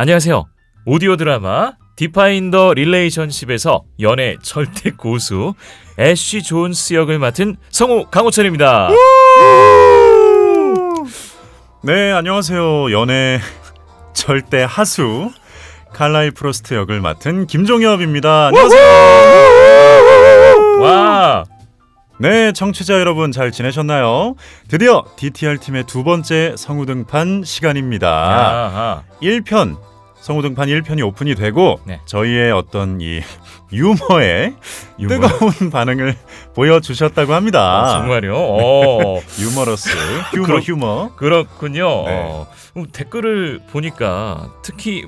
안녕하세요. 오디오 드라마 디파인 더 릴레이션십에서 연애 절대 고수 애쉬 존스 역을 맡은 성우 강호철입니다. 네, 안녕하세요. 연애 절대 하수 칼라일 프로스트 역을 맡은 김종엽입니다. 안녕하세요. 와, 네, 청취자 여러분 잘 지내셨나요? 드디어 DTR 팀의 두 번째 성우 등판 시간입니다. 아하. 1편 성우 등판 1편이 오픈이 되고 네. 저희의 어떤 이 유머에 유머. 뜨거운 반응을 보여주셨다고 합니다. 아, 정말요? 어, 유머러스, 휴머, 그럼- 휴머. 그렇군요. 네. 어, 음, 댓글을 보니까 특히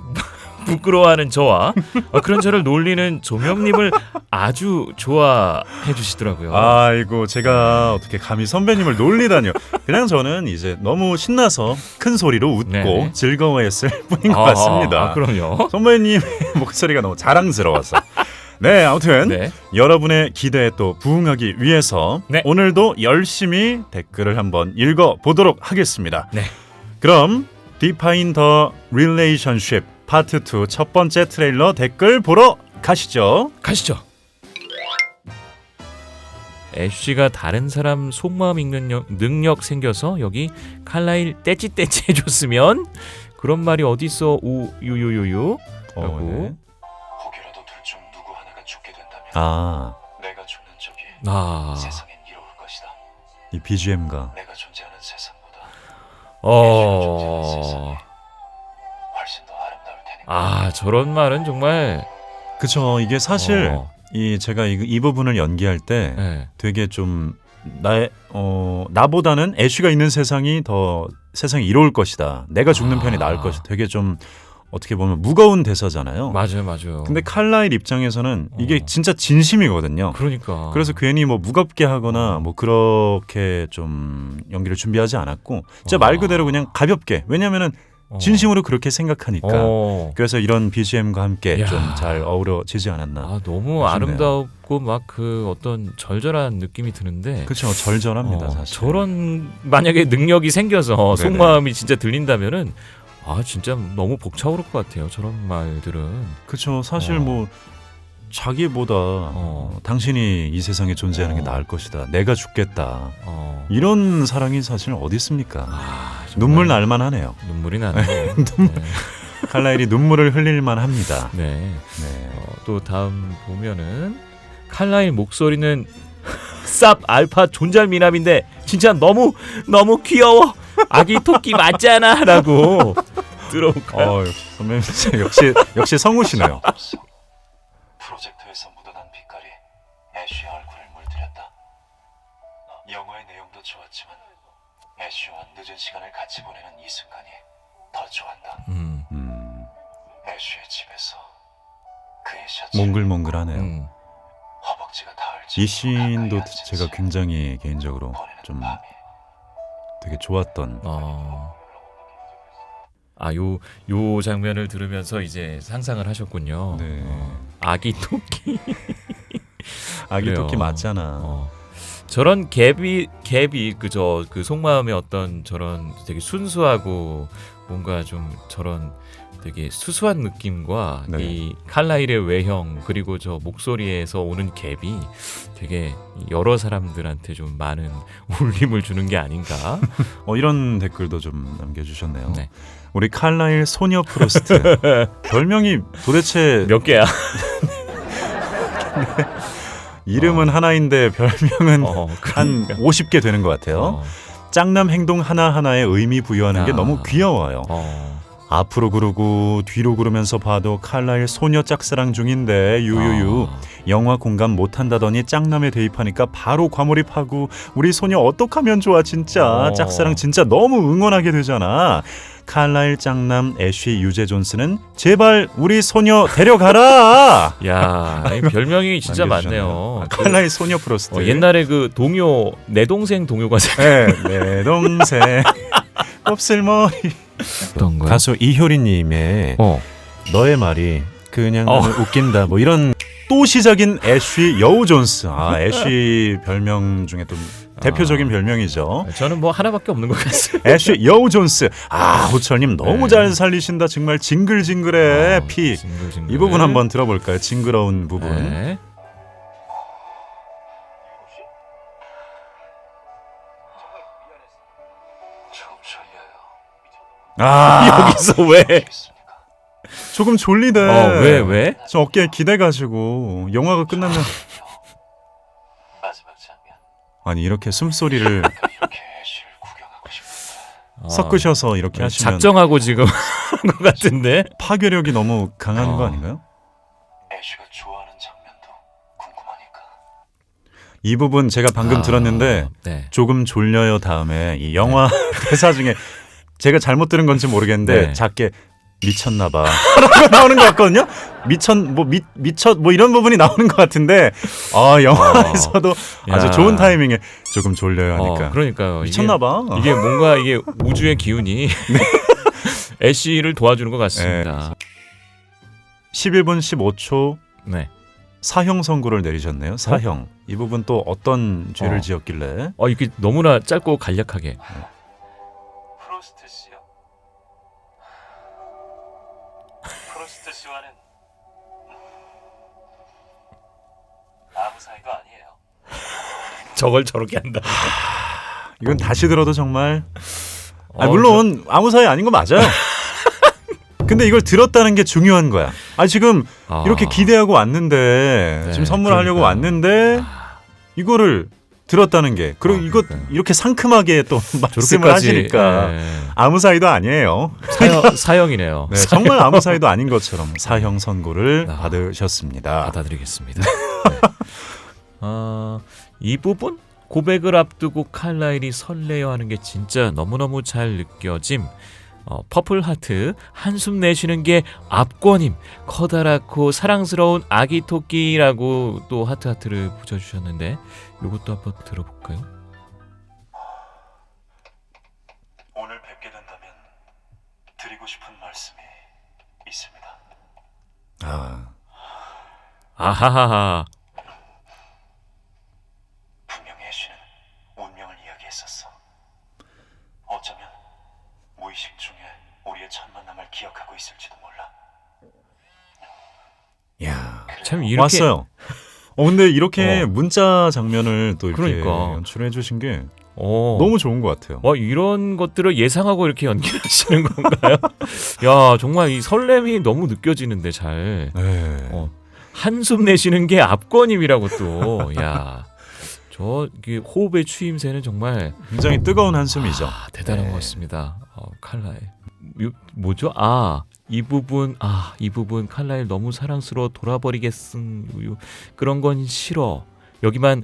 부끄러워하는 저와 어, 그런 저를 놀리는 조명님을 아주 좋아해 주시더라고요. 아이고 제가 어떻게 감히 선배님을 놀리다니요. 그냥 저는 이제 너무 신나서 큰 소리로 웃고 네. 즐거워했을 뿐인 것 아, 같습니다. 아, 그럼요. 선배님의 목소리가 너무 자랑스러워서. 네, 아무튼 네. 여러분의 기대에 또 부응하기 위해서 네. 오늘도 열심히 댓글을 한번 읽어 보도록 하겠습니다. 네. 그럼 Define the Relationship 파트 2 첫 번째 트레일러 댓글 보러 가시죠. 가시죠. 애쉬가 다른 사람 속마음 읽는 여- 능력 생겨서 여기 칼라일 떼찌떼찌 해줬으면 그런 말이 어딨어 우유유유유 어, 라고 네. 혹여라도 둘 중 누구 하나가 죽게 된다면 아, 내가 죽는 적이 아, 세상엔 이로울 것이다. 이 BGM가 내가 존재하는 세상보다 어, 훨씬 더 아 저런 말은 정말 그쵸 이게 사실 어, 이 제가 이, 이 부분을 연기할 때 네. 되게 좀 나의 어 나보다는 애쉬가 있는 세상이 더 세상이 이로울 것이다. 내가 죽는 아. 편이 나을 것이다. 되게 좀 어떻게 보면 무거운 대사잖아요. 맞아요 맞아요. 근데 칼라일 입장에서는 이게 어. 진짜 진심이거든요. 그러니까 그래서 괜히 뭐 무겁게 하거나 뭐 그렇게 좀 연기를 준비하지 않았고 진짜 말 그대로 그냥 가볍게 왜냐면은 어. 진심으로 그렇게 생각하니까 어. 그래서 이런 BGM과 함께 야. 좀잘 어우러지지 않았나. 아 너무 아쉽네요. 아름답고 막 그 어떤 절절한 느낌이 드는데 그렇죠 절절합니다 어, 사실. 저런 만약에 능력이 생겨서 네네. 속마음이 진짜 들린다면은 아 진짜 너무 벅차오를 것 같아요. 저런 말들은 그렇죠. 사실 어. 뭐 자기보다 어, 당신이 이 세상에 존재하는 게 어. 나을 것이다. 내가 죽겠다. 어. 이런 사랑이 사실 어디 있습니까? 아, 정말 눈물 날만 하네요. 눈물이 나네요. 칼라일이 눈물을 흘릴만 합니다. 네. 네. 네. 어, 또 다음 보면은 칼라일 목소리는 쌉 알파 존잘 미남인데 진짜 너무 너무 귀여워. 아기 토끼 맞잖아라고 들어볼까요? 어, 선배님 역시 역시 성우시네요. 애쉬의 얼굴을 물들였다. 영화의 내용도 좋았지만 애쉬와 늦은 시간을 같이 보내는 이 순간이 더 좋았다. 음, 음, 애쉬의 집에서 그의 셔츠 몽글몽글하네요. 음. 허벅지가 닿을 이 앉은 제가 채 굉장히 개인적으로 좀 밤이 되게 좋았던. 어. 아, 요, 요 장면을 들으면서 이제 상상을 하셨군요. 네. 어, 아기 토끼. 아기 그래요. 토끼 맞잖아. 어. 저런 갭이, 갭이 그저 그 속마음의 어떤 저런 되게 순수하고 뭔가 좀 저런 되게 수수한 느낌과 네. 이 칼라일의 외형 그리고 저 목소리에서 오는 갭이 되게 여러 사람들한테 좀 많은 울림을 주는 게 아닌가. 어, 이런 댓글도 좀 남겨주셨네요. 네. 우리 칼라일 소녀 프로스트 별명이 도대체 몇 개야? 이름은 하나인데 별명은 어, 한 50개 되는 것 같아요. 어, 짱남 행동 하나하나에 의미 부여하는 게 아. 너무 귀여워요. 어. 앞으로 구르고 뒤로 구르면서 봐도 칼라일 소녀 짝사랑 중인데 유유유 어. 영화 공감 못한다더니 짱남에 대입하니까 바로 과몰입하고 우리 소녀 어떡하면 좋아 진짜 어. 짝사랑 진짜 너무 응원하게 되잖아 칼라일 짱남 애쉬 유재 존스는 제발 우리 소녀 데려가라 야, 이 별명이 진짜. 많네요. 아, 그, 칼라일 소녀 프로스트 어, 옛날에 그 동요 내 동생 동요가 네, 내 동생 곱슬머리 어떤 거야? 가수 이효리님의 어. 너의 말이 그냥 어. 웃긴다 뭐 이런 또 시작인 애쉬 여우 존스. 아, 애쉬 별명 중에 또 대표적인 별명이죠. 저는 뭐 하나밖에 없는 것 같습니다. 애쉬 여우 존스. 아, 호철님 너무 네. 잘 살리신다. 정말 징글징글해. 어, 피. 징글징글. 이 부분 한번 들어볼까요? 징그러운 부분. 네. 아, 여기서 왜? 조금 졸리대. 어, 왜 왜? 저 어깨에 기대가지고 영화가 끝나면 마지막 장면. 아니 이렇게 숨소리를 섞으셔서 이렇게 하시면 작정하고 지금 한것 같은데. 파괴력이 너무 강한 어. 거 아닌가요? 애쉬가 좋아하는 장면도 궁금하니까. 이 부분 제가 방금 아, 들었는데 네. 조금 졸려요 다음에 이 영화 대사 중에 제가 잘못 들은 건지 모르겠는데 네. 작게 미쳤나 봐 라고 나오는 것 같거든요 미쳤 뭐 미, 미쳤 뭐 이런 부분이 나오는 것 같은데 아 영화에서도 야. 아주 좋은 타이밍에 조금 졸려요 어, 하니까 그러니까요. 미쳤나 봐 이게, 이게 뭔가 이게 우주의 기운이 애쉬를 도와주는 것 같습니다. 11분 15초 네. 사형 선고를 내리셨네요 사형 이 부분 또 어떤 죄를 어. 지었길래 어 이게 너무나 짧고 간략하게. 저걸 저렇게 한다. 이건 다시 들어도 정말 아 어, 물론 아무 사이 아닌 거 맞아요. 근데 이걸 들었다는 게 중요한 거야. 아 지금 아. 이렇게 기대하고 왔는데 네, 지금 선물하려고 그러니까요. 왔는데 이거를 들었다는 게 그리고 아, 이거 그러니까요. 이렇게 상큼하게 또 말씀을 저렇게까지 하시니까 네. 아무 사이도 아니에요. 사형 사형이네요. 네, 정말 아무 사이도 아닌 것처럼 사형 선고를 아. 받으셨습니다. 받아드리겠습니다. 네. 아, 이 부분 고백을 앞두고 칼라일이 설레어하는 게 진짜 너무너무 잘 느껴짐. 어, 퍼플 하트 한숨 내쉬는 게 압권임 커다랗고 사랑스러운 아기 토끼라고 또 하트 하트를 붙여주셨는데 이것도 한번 들어볼까요? 오늘 뵙게 된다면 드리고 싶은 말씀이 있습니다. 아, 아하하하 분명히 애쉬는 운명을 이야기했었어. 어쩌면 무의식 중에 우리의 첫 만남을 기억하고 있을지도 몰라. 야 참 이렇게 왔어요. 어 근데 이렇게 어. 문자 장면을 또 이렇게 그러니까. 연출해 주신 게 어, 너무 좋은 것 같아요. 와 이런 것들을 예상하고 이렇게 연기하시는 건가요? 야 정말 이 설렘이 너무 느껴지는데 잘 네. 어, 한숨 내쉬는 게 압권임이라고 또 야. 저 이게 호흡의 추임새는 정말 굉장히 뜨거운 한숨이죠. 아, 대단한 네. 것 같습니다. 어, 칼라일 요- 뭐죠? 아. 이 부분 아 이 부분 칼라일 너무 사랑스러워 돌아버리겠음 요- 그런 건 싫어 여기만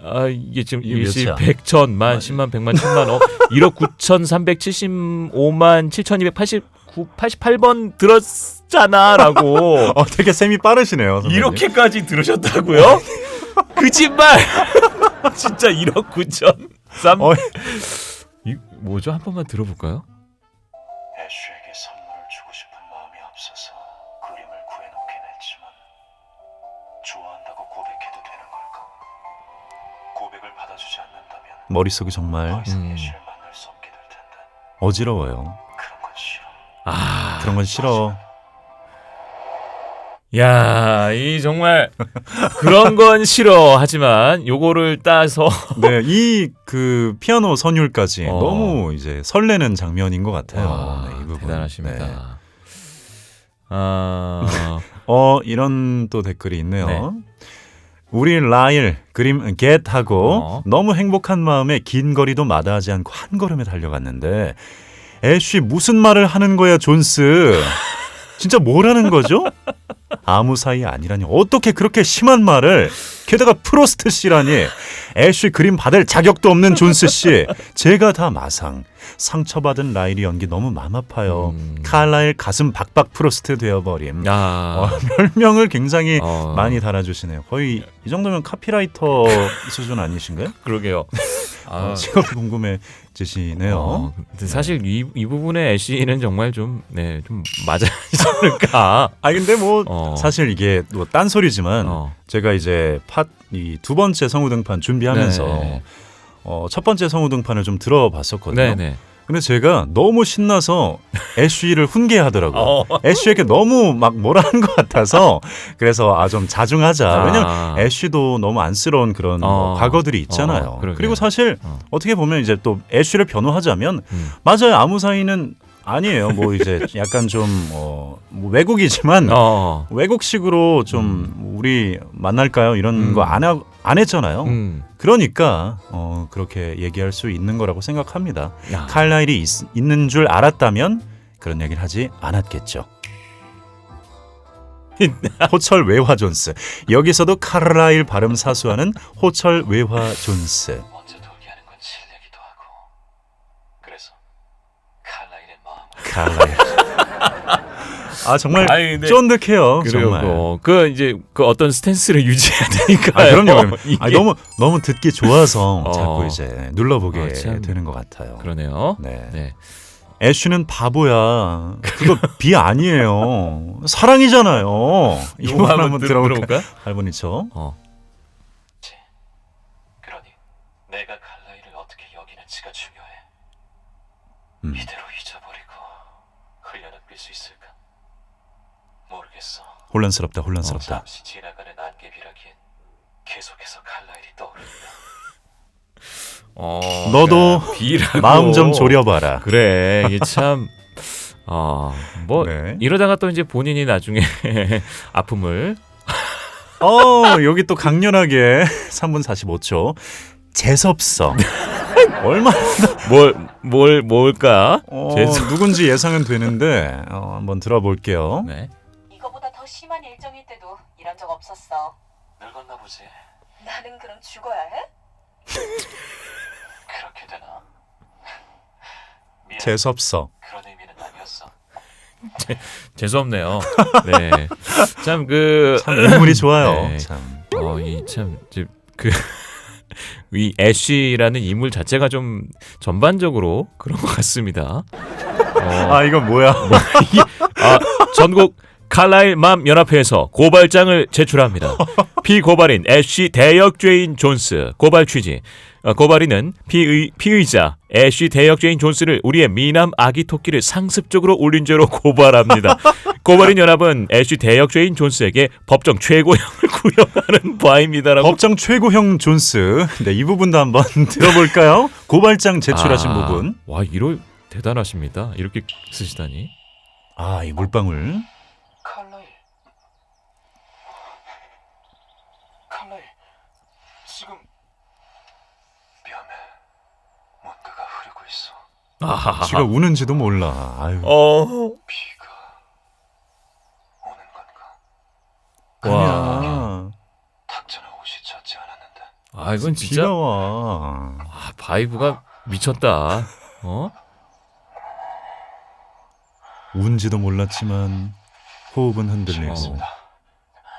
아 이게 지금 이게 일시 몇이야? 백천 만 십만 백만 천만 어 1억 9,375만 7,289 88번 들었잖아라고 어, 되게 셈이 빠르시네요. 선생님. 이렇게까지 들으셨다고요? 거짓말 진짜 1억 9천 3 어. 이 뭐죠 한 번만 들어볼까요? 그림을 구해놓긴 했지만 좋아한다고 고백해도 되는 걸까? 고백을 받아주지 않는다면 머릿속이 더 정말 음. 애쉬를 만날 수 없게 될 텐데 어지러워요. 그런 건 싫어. 아 그런 건 싫어. 야, 이 정말 그런 건 싫어. 하지만 요거를 따서 네, 이 그 피아노 선율까지 어. 너무 이제 설레는 장면인 것 같아요. 와, 네, 이 부분. 대단하십니다. 네. 아, 어, 이런 또 댓글이 있네요. 네. 우리 라일 그림 겟하고 어. 너무 행복한 마음에 긴 거리도 마다하지 않고 한 걸음에 달려갔는데 애쉬 무슨 말을 하는 거야 존스 진짜 뭐라는 거죠? 아무 사이 아니라니 어떻게 그렇게 심한 말을 게다가 프로스트 씨라니 애쉬 그림 받을 자격도 없는 존스 씨 제가 다 마상 상처받은 라일이 연기 너무 맘 아파요 음. 칼라일 가슴 박박 프로스트 되어버림 야, 어, 별명을 굉장히 어, 많이 달아주시네요. 거의 이 정도면 카피라이터 수준 아니신가요? 그러게요. 아, 어, 직업이 궁금해지시네요. 어, 근데 사실 이, 이 부분의 애쉬는 정말 좀, 네, 좀 맞아지 않을까. 아 근데 뭐 어. 어. 사실 이게 뭐 딴소리지만 어. 제가 이제 팟이 두 번째 성우 등판 준비하면서 네. 어, 첫 번째 성우 등판을 좀 들어봤었거든요. 네네. 근데 제가 너무 신나서 애쉬를 훈계하더라고요. 어. 애쉬에게 너무 막 뭐라는 것 같아서 그래서 아 좀 자중하자. 왜냐면 아. 애쉬도 너무 안쓰러운 그런 뭐 어. 과거들이 있잖아요. 어. 그리고 사실 어. 어떻게 보면 이제 또 애쉬를 변호하자면 음. 맞아요. 아무 사이는 아니에요. 뭐 이제 약간 좀 어, 뭐 외국이지만 어. 외국식으로 좀 우리 만날까요? 이런 음. 거 안 안 했잖아요. 음. 그러니까 어, 그렇게 얘기할 수 있는 거라고 생각합니다. 야. 칼라일이 있, 있는 줄 알았다면 그런 얘기를 하지 않았겠죠. 호철 외화 존스 여기서도 칼라일 발음 사수하는 호철 외화 존스 먼저 돌게 하는 건 실례기도 하고. 그래서 칼라일 아 정말 아니, 근데 쫀득해요 그래요. 정말 뭐, 그 이제 그 어떤 스탠스를 유지해야 되니까. 아 그럼요 그럼요. 이게 아니, 너무 너무 듣기 좋아서 어. 자꾸 이제 눌러보게 아, 참. 되는 것 같아요 그러네요. 네. 네. 애쉬는 바보야 그거 비 아니에요 사랑이잖아요 이거 한번 들- 들어볼까요 들어볼까요? 할머니 저 어. 그러니 내가 칼라일을 어떻게 여기는지가 중요해. 음. 이대로 잊어버리고 흘려넘길 수 있을까? 모르겠어. 혼란스럽다 혼란스럽다 잠시 지나가는 안개비라기엔 계속해서 칼라일이 떠오른다. 어, 너도 비라고. 마음 좀 졸여봐라 그래 이게 참. 어, 뭐 네. 이러다가 또 이제 본인이 나중에 아픔을 어 여기 또 강렬하게 3분 45초 재섭서 얼마 뭘뭘 뭘까? 어, 재섭. 누군지 예상은 되는데 어, 한번 들어볼게요. 네. 심한 일정일 때도 이런 적 없었어. 늙었나 보지. 나는 그럼 죽어야 해? 그렇게 되나? 미안. 재섭서 그런 의미는 아니었어. 재수없네요. 네. 참 그 참 인물이 좋아요. 네. 참. 어, 이참그 이 애쉬라는 인물 자체가 좀 전반적으로 그런 것 같습니다. 어, 아 이건 뭐야? 아, 전국 칼라일 맘 연합회에서 고발장을 제출합니다. 피고발인 애쉬 대역죄인 존스 고발 취지. 어, 고발인은 피의, 피의자 애쉬 대역죄인 존스를 우리의 미남 아기 토끼를 상습적으로 울린 죄로 고발합니다. 고발인 연합은 애쉬 대역죄인 존스에게 법정 최고형을 구형하는 바입니다라고. 법정 최고형 존스. 네, 이 부분도 한번 들어볼까요? 고발장 제출하신 아, 부분. 와 이러 대단하십니다. 이렇게 쓰시다니. 아, 이 물방울. 칼라일. 칼라일. 지금 뺨에 뭔가가 흐르고 있어. 아하하. 쥐가 우는지도 몰라. 아유. 어. 비가 오는 건가? 아니야. 탁자는 옷이 젖지 않았는데. 아 이건 진짜 비가 와. 아, 바이브가 미쳤다. 어? 운지도 몰랐지만 호흡은 흔들리고 죄송합니다.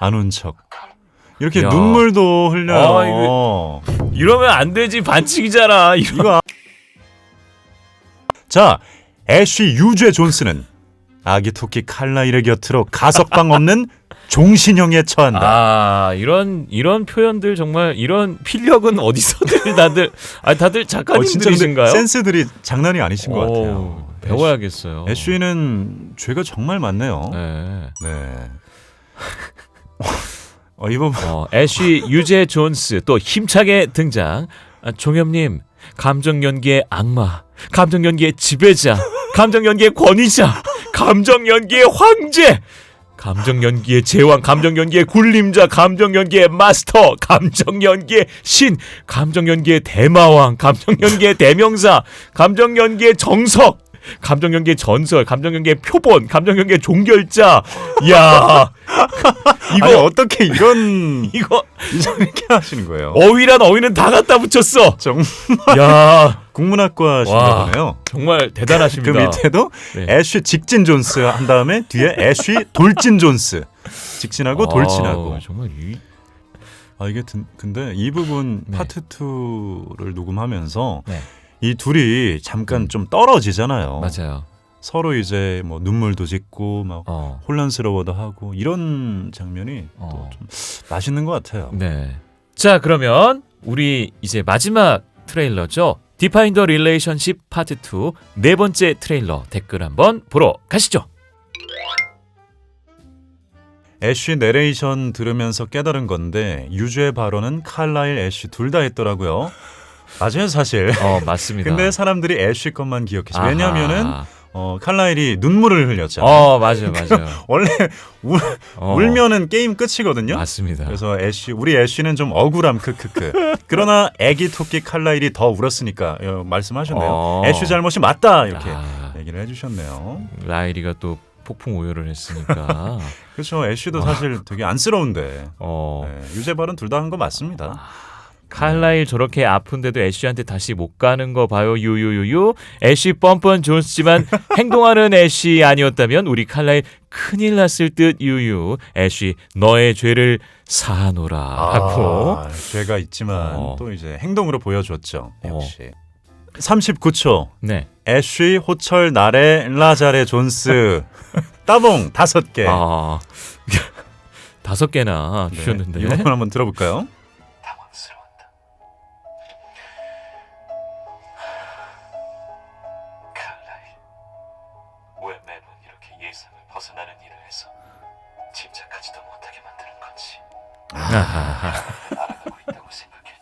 안운 척. 칼 이렇게 야. 눈물도 흘려요. 아, 이거- 이러면 안 되지 반칙이잖아. 이거. 이거 아- 자 애쉬 유죄 존스는 아기 토끼 칼라일의 곁으로 가석방 없는 종신형에 처한다. 아 이런 이런 표현들 정말 이런 필력은 어디서들 다들 아 다들 어, 진짜 근데 작가님들이신가요? 센스들이 장난이 아니신 것 오, 같아요. 배워야겠어요. 애쉬, 는 죄가 정말 많네요. 네. 네. 어, 이번 어, 애쉬 유재 존스 또 힘차게 등장. 아, 종엽님 감정 연기의 악마, 감정 연기의 지배자, 감정 연기의 권위자, 감정 연기의 황제. 감정 연기의 제왕, 감정 연기의 굴림자, 감정 연기의 마스터, 감정 연기의 신, 감정 연기의 대마왕, 감정 연기의 대명사, 감정 연기의 정석, 감정 연기의 전설, 감정 연기의 표본, 감정 연기의 종결자. 이야, 이거 이거 어떻게 이런 이거 이렇게 하시는 거예요? 어휘란 어휘는 다 갖다 붙였어. 정야 국문학과신가 와. 보네요. 정말 그 대단하십니다. 밑에도 네. 애쉬 직진 존스 한 다음에 뒤에 애쉬 돌진 존스. 직진하고 돌진하고. 정말 이 아 이게 든- 근데 이 부분 네. 파트 2를 녹음하면서 네. 이 둘이 잠깐 음. 좀 떨어지잖아요. 맞아요. 서로 이제 뭐 눈물도 짓고 막 어. 혼란스러워도 하고 이런 장면이 어. 또 좀 맛있는 것 같아요. 네. 자, 그러면 우리 이제 마지막 트레일러죠. 디파인 더 릴레이션십 파트 2 네 번째 트레일러 댓글 한번 보러 가시죠. 애쉬 내레이션 들으면서 깨달은 건데 유주의 발언은 칼라일 애쉬 둘 다 했더라고요. 맞아요 사실. 어, 맞습니다. 근데 사람들이 애쉬 것만 기억했어요. 아하. 왜냐하면은 어, 칼라일이 눈물을 흘렸잖아요. 어, 맞아요. 맞아요. 원래 울, 어, 울면은 게임 끝이거든요. 맞습니다. 그래서 애쉬 우리 애쉬는 좀 억울함 크크크. 그러나 애기 토끼 칼라일이 더 울었으니까 어, 말씀하셨네요. 어. 애쉬 잘못이 맞다 이렇게 아, 얘기를 해주셨네요. 라일이가 또 폭풍 오열을 했으니까 그렇죠. 애쉬도 사실 되게 안쓰러운데 어, 네, 유재발은 둘 다 한 거 맞습니다. 칼라일 저렇게 아픈데도 애쉬한테 다시 못 가는 거 봐요 유유유유 애쉬 뻔뻔 존스지만 행동하는 애쉬 아니었다면 우리 칼라일 큰일 났을 듯 유유 애쉬 너의 죄를 사노라 하고 아, 죄가 있지만 어. 또 이제 행동으로 보여줬죠. 어. 역시. 39초 네. 애쉬 호철 나래 라자레 존스 따봉 다섯 개. 아 다섯 개나 네, 주셨는데 이거 한번 들어볼까요?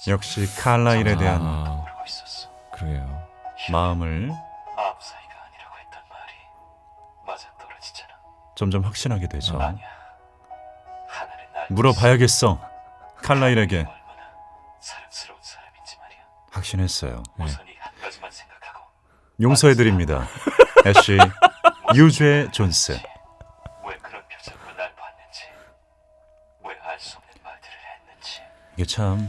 역시 칼라일에 대한 아, 모르고 있었어. 그러게요 마음을 아무 사이가 아니라고 했던 말이 맞아 떨어지잖아. 점점 확신하게 되죠. 아니야. 하나는 날 물어봐야겠어. 칼라일에게 얼마나 사랑스러운 사람인지 말이야. 확신했어요. 네. 우선 이 한 가지만 생각하고 용서해드립니다. 애쉬 유죄 존스. 이게 참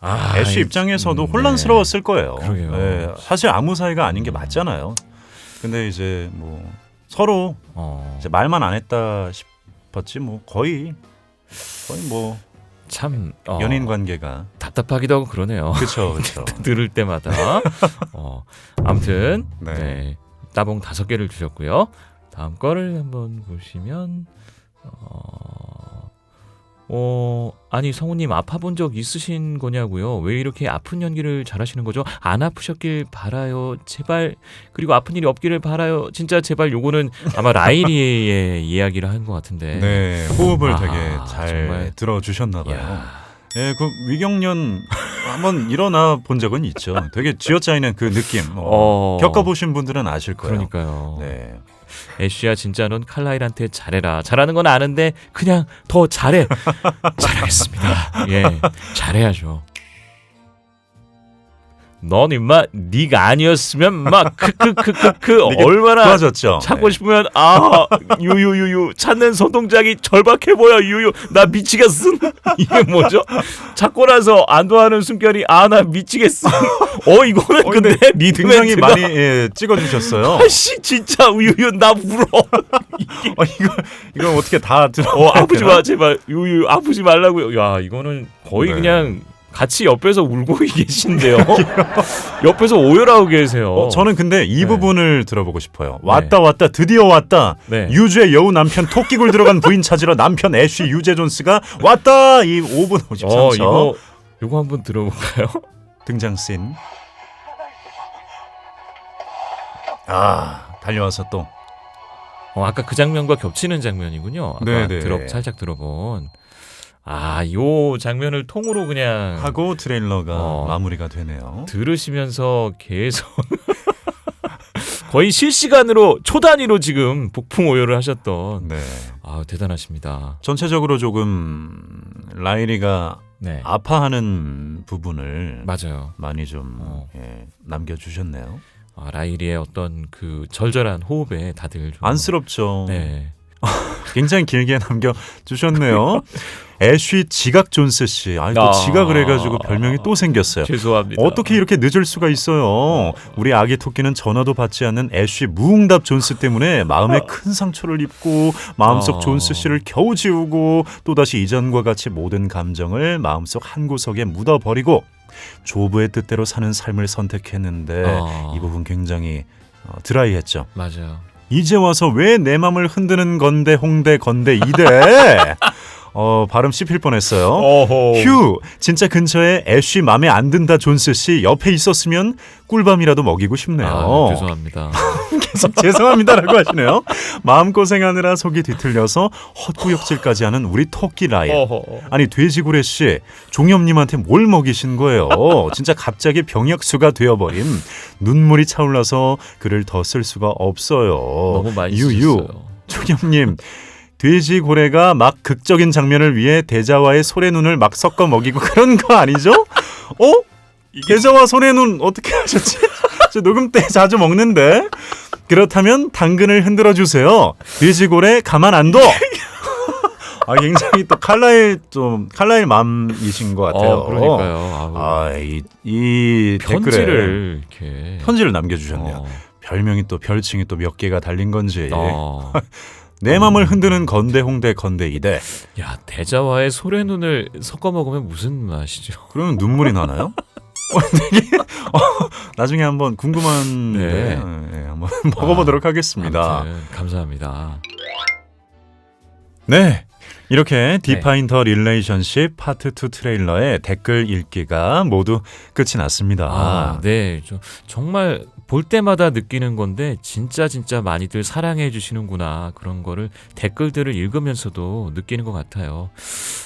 아, 애쉬 이- 입장에서도 음, 혼란스러웠을 거예요. 그러게요. 예, 사실 아무 사이가 아닌 게 맞잖아요. 근데 이제 뭐 서로 어, 이제 말만 안 했다 싶었지 뭐 거의 거의 뭐 참 어, 연인 관계가 답답하기도 하고 그러네요 그렇죠 그렇죠. 들을 때마다 어, 아무튼 네. 네. 따봉 다섯 개를 주셨고요. 다음 거를 한번 보시면 어, 어 아니 성우님 아파 본 적 있으신 거냐고요? 왜 이렇게 아픈 연기를 잘하시는 거죠? 안 아프셨길 바라요. 제발 그리고 아픈 일이 없기를 바라요. 진짜 제발 요거는 아마 라이리의 이야기를 한 것 같은데. 네 호흡을 아하, 되게 잘 정말. 들어주셨나 봐요. 이야, 예, 그 위경련 한번 일어나 본 적은 있죠. 되게 쥐어짜이는 그 느낌. 어, 어, 겪어보신 분들은 아실 거예요. 그러니까요. 네. 애쉬야 진짜 넌 칼라일한테 잘해라. 잘하는 건 아는데 그냥 더 잘해. 잘하겠습니다. 예, 잘해야죠. 넌 임마 네가 아니었으면 막 크크크크크 이게 얼마나 좋아졌죠. 찾고 네. 싶으면 아 유유유유 찾는 손동작이 절박해 보여 유유 나 미치겠음 이게 뭐죠? 찾고 나서 안도하는 숨결이 아 나 미치겠음 어 이거는 어, 근데 리듬 굉장히 많이 예, 찍어주셨어요. 아씨 진짜 유유 나 울어 어, 이거 이걸 어떻게 다 들어? 어 아프지 마 제발 유유 아프지 말라고요 야 이거는 거의 네. 그냥 같이 옆에서 울고 계신데요 옆에서 오열하고 계세요 어, 저는 근데 이 네. 부분을 들어보고 싶어요. 왔다 왔다 드디어 왔다. 네. 유주의 여우 남편 토끼굴 들어간 부인 찾으러 남편 애쉬 유재 존스가 왔다. 이 5분 53초 어 이거 이거 한번 들어볼까요? 등장 씬. 아 달려와서 또 어, 아까 그 장면과 겹치는 장면이군요. 아까 네네. 들어 살짝 들어본. 아, 요 장면을 통으로 그냥 하고 트레일러가 어. 마무리가 되네요. 들으시면서 계속 거의 실시간으로 초단위로 지금 북풍 오열을 하셨던 네. 아 대단하십니다. 전체적으로 조금 라이리가 네, 아파하는 부분을 맞아요. 많이 좀 어. 예, 남겨주셨네요. 아, 라이리의 어떤 그 절절한 호흡에 다들 좀 안쓰럽죠. 네, 굉장히 길게 남겨주셨네요. 애쉬 지각 존스 씨. 아, 또 아. 지각을 해가지고 별명이 또 생겼어요. 죄송합니다. 어떻게 이렇게 늦을 수가 있어요? 우리 아기 토끼는 전화도 받지 않는 애쉬 무응답 존스 때문에 마음에 큰 상처를 입고 마음속 어. 존스 씨를 겨우 지우고 또다시 이전과 같이 모든 감정을 마음속 한 구석에 묻어버리고 조부의 뜻대로 사는 삶을 선택했는데 아. 이 부분 굉장히 어, 드라이했죠. 맞아요. 이제 와서 왜 내 맘을 흔드는 건데 홍대 건대 이대 어 발음 씹힐 뻔했어요. 어허. 휴 진짜 근처에 애쉬 맘에 안 든다 존스 씨 옆에 있었으면 꿀밤이라도 먹이고 싶네요. 아, 죄송합니다. 계속 죄송합니다라고 하시네요. 마음고생하느라 속이 뒤틀려서 헛구역질까지 하는 우리 토끼. 어허. 아니 돼지고래 씨 종엽님한테 뭘 먹이신 거예요? 진짜 갑자기 병약수가 되어버림 눈물이 차올라서 글을 더 쓸 수가 없어요. 너무 많이 유유 쓰셨어요. 종엽님 돼지고래가 막 극적인 장면을 위해 대자와의 소래눈을 막 섞어 먹이고 그런 거 아니죠? 어? 대자와 소래눈 어떻게 하셨지? 저 녹음 때 자주 먹는데 그렇다면 당근을 흔들어 주세요. 돼지고래 가만 안 둬. 아 굉장히 또 칼라일 좀 칼라일 맘이신 것 같아요. 어, 그러니까요. 아이 이 댓글에 편지를 이렇게 편지를 남겨주셨네요. 어. 별명이 또 별칭이 또 몇 개가 달린 건지 어. 내 맘을 흔드는 건대 홍대 건대 이대 야 대자와의 소래 눈을 섞어 먹으면 무슨 맛이죠? 그러면 눈물이 나나요? 어, 되게 어, 나중에 한번 궁금한데 네. 네, 한번 먹어보도록 하겠습니다. 아무튼 감사합니다. 네. 이렇게 디파인 더 릴레이션십 파트 2 트레일러의 댓글 읽기가 모두 끝이 났습니다. 아, 네. 저, 정말 볼 때마다 느끼는 건데 진짜 진짜 많이들 사랑해 주시는구나. 그런 거를 댓글들을 읽으면서도 느끼는 것 같아요.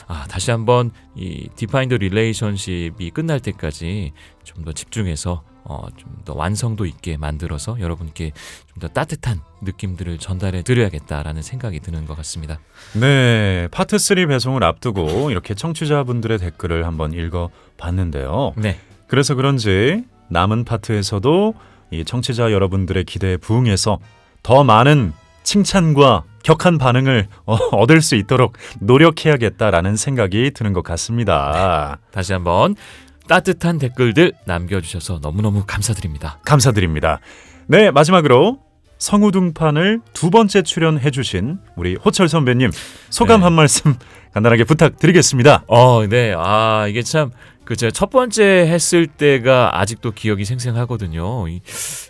아, 다시 한번 이 디파인드 릴레이션십이 끝날 때까지 좀 더 집중해서 어, 좀 더 완성도 있게 만들어서 여러분께 좀 더 따뜻한 느낌들을 전달해 드려야겠다라는 생각이 드는 것 같습니다. 네, 파트 3 배송을 앞두고 이렇게 청취자분들의 댓글을 한번 읽어 봤는데요. 네. 그래서 그런지 남은 파트에서도 이 청취자 여러분들의 기대에 부응해서 더 많은 칭찬과 격한 반응을 어, 얻을 수 있도록 노력해야겠다라는 생각이 드는 것 같습니다. 다시 한번 따뜻한 댓글들 남겨주셔서 너무너무 감사드립니다. 감사드립니다. 네, 마지막으로 성우둥판을 두 번째 출연해주신 우리 호철 선배님 소감 네. 한 말씀 간단하게 부탁드리겠습니다. 어, 네. 아, 이게 참, 그, 제가 첫 번째 했을 때가 아직도 기억이 생생하거든요. 이,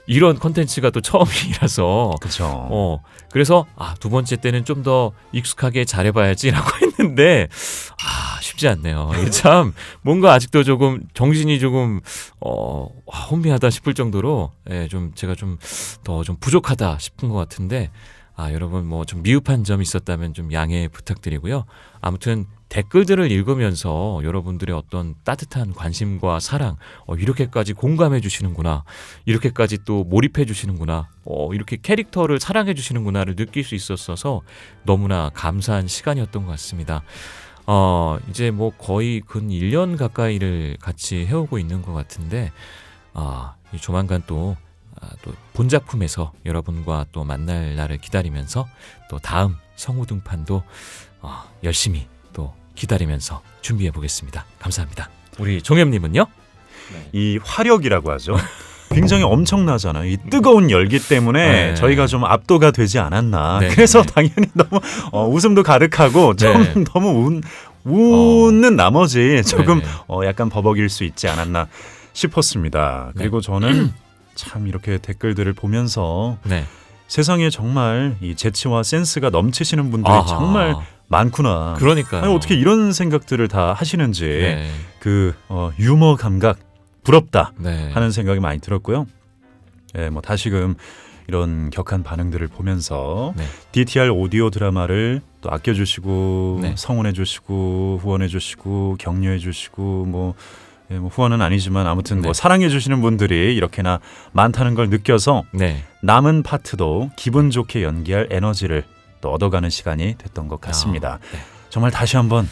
이런 컨텐츠가 또 처음이라서. 그렇죠. 어, 그래서, 아, 두 번째 때는 좀 더 익숙하게 잘해 봐야지라고 했는데, 아, 쉽지 않네요. 참, 뭔가 아직도 조금, 정신이 조금, 어, 와, 혼미하다 싶을 정도로, 예, 좀, 제가 좀, 더좀 부족하다 싶은 것 같은데, 아, 여러분, 뭐, 좀 미흡한 점이 있었다면 좀 양해 부탁드리고요. 아무튼 댓글들을 읽으면서 여러분들의 어떤 따뜻한 관심과 사랑, 어, 이렇게까지 공감해 주시는구나, 이렇게까지 또 몰입해 주시는구나, 어, 이렇게 캐릭터를 사랑해 주시는구나를 느낄 수 있었어서 너무나 감사한 시간이었던 것 같습니다. 어, 이제 뭐 거의 근 1년 가까이를 같이 해오고 있는 것 같은데, 아, 이 조만간 또, 아, 또 본작품에서 여러분과 또 만날 날을 기다리면서 또 다음 성우등판도 어, 열심히 또 기다리면서 준비해 보겠습니다. 감사합니다. 우리 종엽님은요? 이 화력이라고 하죠. 굉장히 엄청나잖아요. 이 뜨거운 열기 때문에 네. 저희가 좀 압도가 되지 않았나. 네. 그래서 당연히 너무 어, 웃음도 가득하고 좀 네. 너무 운, 웃는 나머지 조금 네. 어, 약간 버벅일 수 있지 않았나 싶었습니다. 그리고 저는 참 이렇게 댓글들을 보면서 네. 세상에 정말 이 재치와 센스가 넘치시는 분들이 아하. 정말 많구나. 그러니까요. 아니, 어떻게 이런 생각들을 다 하시는지 네. 그 어, 유머 감각 부럽다. 네. 하는 생각이 많이 들었고요. 예, 뭐 다시금 이런 격한 반응들을 보면서 네. DTR 오디오 드라마를 또 아껴주시고 네. 성원해주시고 후원해주시고 격려해주시고 뭐, 예, 뭐 후원은 아니지만 아무튼 뭐 네. 사랑해 주시는 분들이 이렇게나 많다는 걸 느껴서 네. 남은 파트도 기분 좋게 연기할 에너지를 또 얻어가는 시간이 됐던 것 같습니다. 아, 네. 정말 다시 한번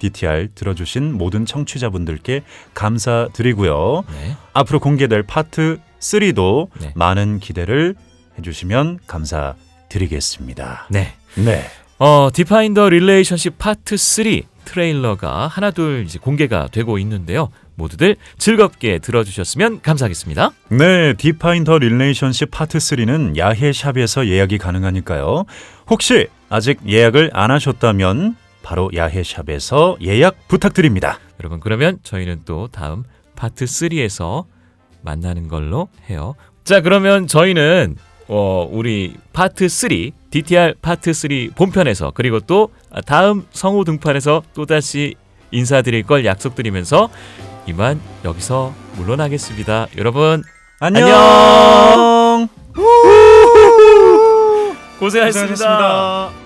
DTR 들어주신 모든 청취자분들께 감사드리고요. 네. 앞으로 공개될 파트 3도 네. 많은 기대를 해주시면 감사드리겠습니다. 네. 네. 어, 디파인 더 릴레이션십 파트 3 트레일러가 하나둘 이제 공개가 되고 있는데요. 모두들 즐겁게 들어주셨으면 감사하겠습니다. 네, 디파인 더 릴레이션십 파트 3는 야해 샵에서 예약이 가능하니까요. 혹시 아직 예약을 안 하셨다면 바로 야해 샵에서 예약 부탁드립니다. 여러분 그러면 저희는 또 다음 파트 3에서 만나는 걸로 해요. 자 그러면 저희는 어, 우리 파트 3 DTR 파트 3 본편에서 그리고 또 다음 성우 등판에서 또다시 인사드릴 걸 약속드리면서 이만 여기서 물러나겠습니다. 여러분 안녕. 고생하셨습니다. 고생하셨습니다.